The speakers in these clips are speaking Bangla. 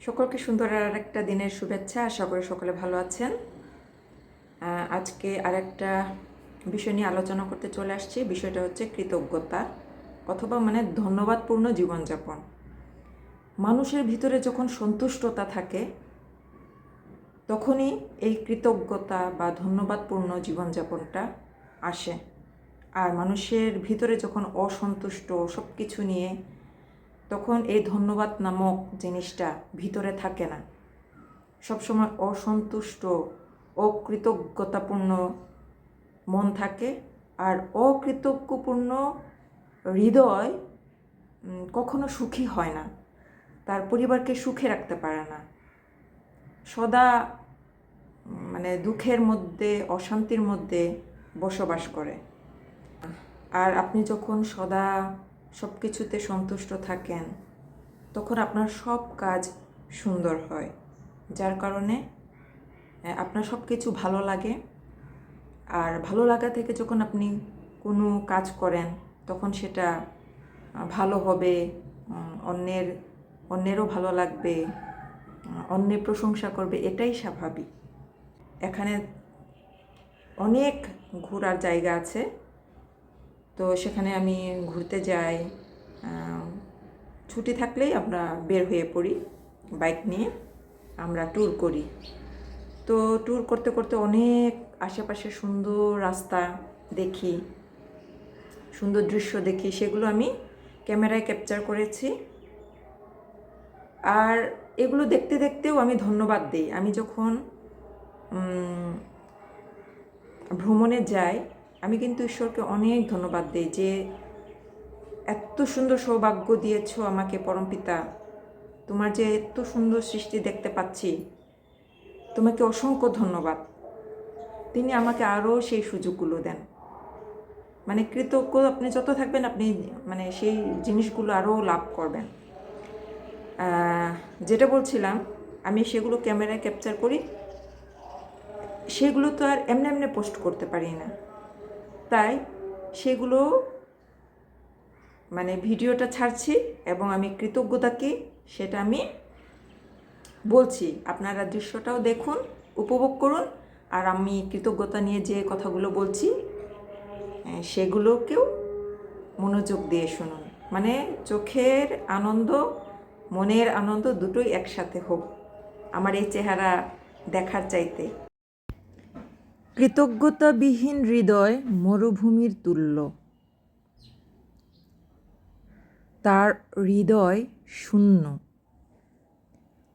সকলকে সুন্দর আর একটা দিনের শুভেচ্ছা। আশা করি সকলে ভালো আছেন। আজকে আর একটা বিষয় নিয়ে আলোচনা করতে চলে আসছি। বিষয়টা হচ্ছে কৃতজ্ঞতা অথবা মানে ধন্যবাদপূর্ণ জীবনযাপন। মানুষের ভিতরে যখন সন্তুষ্টতা থাকে, তখনই এই কৃতজ্ঞতা বা ধন্যবাদপূর্ণ জীবনযাপনটা আসে। আর মানুষের ভিতরে যখন অসন্তুষ্ট সব কিছু নিয়ে তখন এই ধন্যবাদ নামক জিনিসটা ভিতরে থাকে না। সবসময় অসন্তুষ্ট, অকৃতজ্ঞতাপূর্ণ মন থাকে আর অকৃতজ্ঞপূর্ণ হৃদয় কখনো সুখী হয় না। তার পরিবারকে সুখে রাখতে পারে না। সদা মানে দুঃখের মধ্যে, অশান্তির মধ্যে বসবাস করে। আর আপনি যখন সদা সব কিছুতে সন্তুষ্ট থাকেন, তখন আপনার সব কাজ সুন্দর হয়। যার কারণে আপনার সব কিছু ভালো লাগে। আর ভালো লাগা থেকে যখন আপনি কোনো কাজ করেন, তখন সেটা ভালো হবে অন্যের, অন্যেরও ভালো লাগবে অন্যের প্রশংসা করবে, এটাই স্বাভাবিক। এখানে অনেক ঘোরার জায়গা আছে। তো সেখানে আমি ঘুরতে যাই। ছুটি থাকলেই আমরা বের হয়ে পড়ি বাইক নিয়ে। আমরা ট্যুর করি। তো ট্যুর করতে করতে অনেক আশেপাশে সুন্দর রাস্তা দেখি, সুন্দর দৃশ্য দেখি, সেগুলো আমি ক্যামেরায় ক্যাপচার করেছি। আর এগুলো দেখতে দেখতেও আমি ধন্যবাদ দিই। আমি যখন ভ্রমণে যাই আমি কিন্তু ঈশ্বরকে অনেক ধন্যবাদ দিই যে এত সুন্দর সৌভাগ্য দিয়েছ আমাকে পরমপিতা তোমার যে এত সুন্দর সৃষ্টি দেখতে পাচ্ছি, তোমাকে অসংখ্য ধন্যবাদ। তিনি আমাকে আরও সেই সুযোগগুলো দেন। মানে কৃতজ্ঞ, আপনি যত থাকবেন, আপনি মানে সেই জিনিসগুলো আরও লাভ করবেন। যেটা বলছিলাম, আমি সেগুলো ক্যামেরায় ক্যাপচার করি, সেগুলো তো আর এমনি এমনি পোস্ট করতে পারি না। তাই সেগুলো মানে ভিডিওটা ছাড়ছি এবং আমি কৃতজ্ঞতাকে সেটা আমি বলছি। আপনারা দৃশ্যটাও দেখুন, উপভোগ করুন, আর আমি কৃতজ্ঞতা নিয়ে যে কথাগুলো বলছি সেগুলোকেও মনোযোগ দিয়ে শুনুন। মানে চোখের আনন্দ, মনের আনন্দ দুটোই একসাথে হোক, আমার এই চেহারা দেখার চাইতে। কৃতজ্ঞতাবিহীন হৃদয় মরুভূমির তুল্য। তার হৃদয় শূন্য।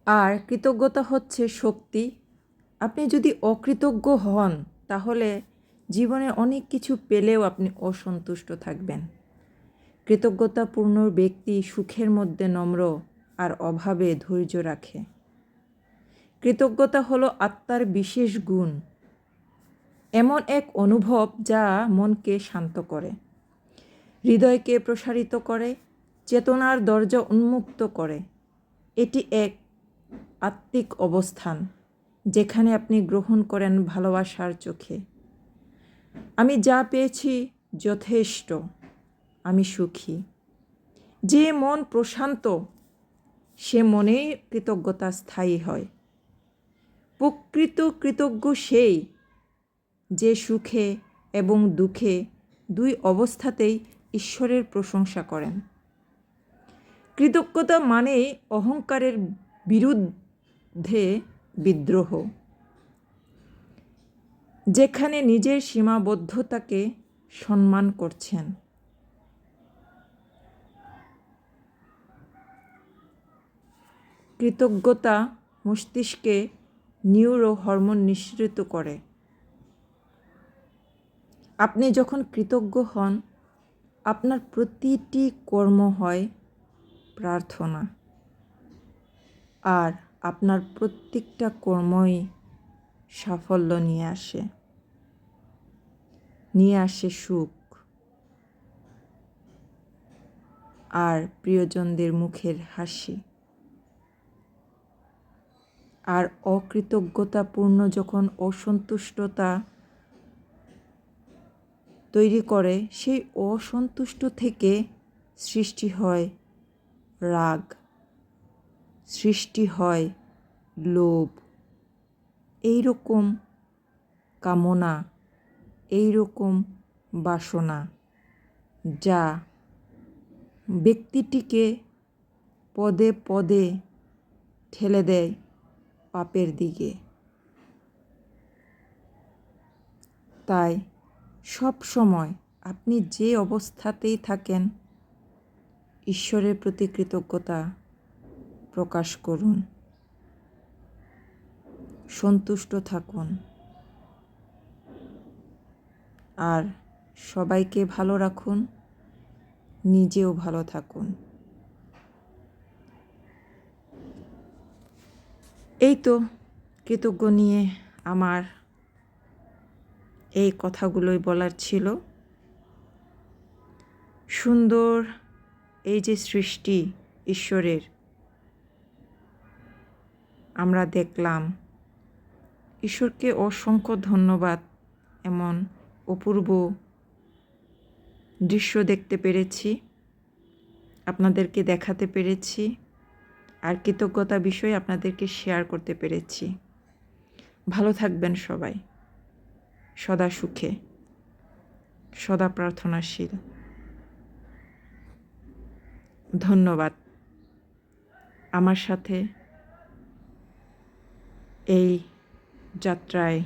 আর কৃতজ্ঞতা হচ্ছে শক্তি। আপনি যদি অকৃতজ্ঞ হন, তাহলে জীবনে অনেক কিছু পেলেও আপনি অসন্তুষ্ট থাকবেন। কৃতজ্ঞতাপূর্ণ ব্যক্তি সুখের মধ্যে নম্র আর অভাবে ধৈর্য রাখে। কৃতজ্ঞতা হলো আত্মার বিশেষ গুণ। এমন এক অনুভব যা মনকে শান্ত করে, হৃদয়কে প্রসারিত করে, চেতনার দরজা উন্মুক্ত করে। এটি এক আত্মিক অবস্থান যেখানে আপনি গ্রহণ করেন ভালোবাসার চোখে। আমি যা পেয়েছি যথেষ্ট, আমি সুখী। যে মন প্রশান্ত, সে মনেই কৃতজ্ঞতা স্থায়ী হয়। প্রকৃত কৃতজ্ঞ সেই যে সুখে এবং দুঃখে দুই অবস্থাতেই ঈশ্বরের প্রশংসা করেন। কৃতজ্ঞতা মানে অহংকারের বিরুদ্ধে বিদ্রোহ। যেখানে নিজের সীমাবদ্ধতাকে সম্মান করছেন। কৃতজ্ঞতা মস্তিষ্কে নিউরো হরমোন নিঃসৃত করে। আপনি যখন কৃতজ্ঞ হন, আপনার প্রতিটি কর্ম হয় প্রার্থনা। আর আপনার প্রত্যেকটা কর্মই সাফল্য নিয়ে আসে। নিয়ে আসে সুখ। আর প্রিয়জনদের মুখের হাসি। আর অকৃতজ্ঞতাপূর্ণ যখন অসন্তুষ্টতা তৈরি করে, সেই অসন্তুষ্ট থেকে সৃষ্টি হয় রাগ, সৃষ্টি হয় লোভ। এই রকম কামনা এই রকম বাসনা যা ব্যক্তিটিকে পদে পদে ঠেলে দেয় পাপের দিকে। তাই সব সময় আপনি যে অবস্থাতেই থাকেন, ঈশ্বরের প্রতি কৃতজ্ঞতা প্রকাশ করুন। সন্তুষ্ট থাকুন। আর সবাইকে ভালো রাখুন, নিজেও ভালো থাকুন। এই তো, কৃতজ্ঞ নিয়ে আমার এই কথাগুলোই বলার ছিল। সুন্দর এই যে সৃষ্টি ঈশ্বরের, আমরা দেখলাম। ঈশ্বরকে অসংখ্য ধন্যবাদ, এমন অপূর্ব দৃশ্য দেখতে পেরেছি, আপনাদেরকে দেখাতে পেরেছি, আর কৃতজ্ঞতা বিষয়ে আপনাদেরকে শেয়ার করতে পেরেছি। ভালো থাকবেন সবাই। সদা সুখে সদা প্রার্থনাশীল। ধন্যবাদ আমার সাথে এই যাত্রায়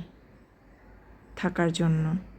থাকার জন্য।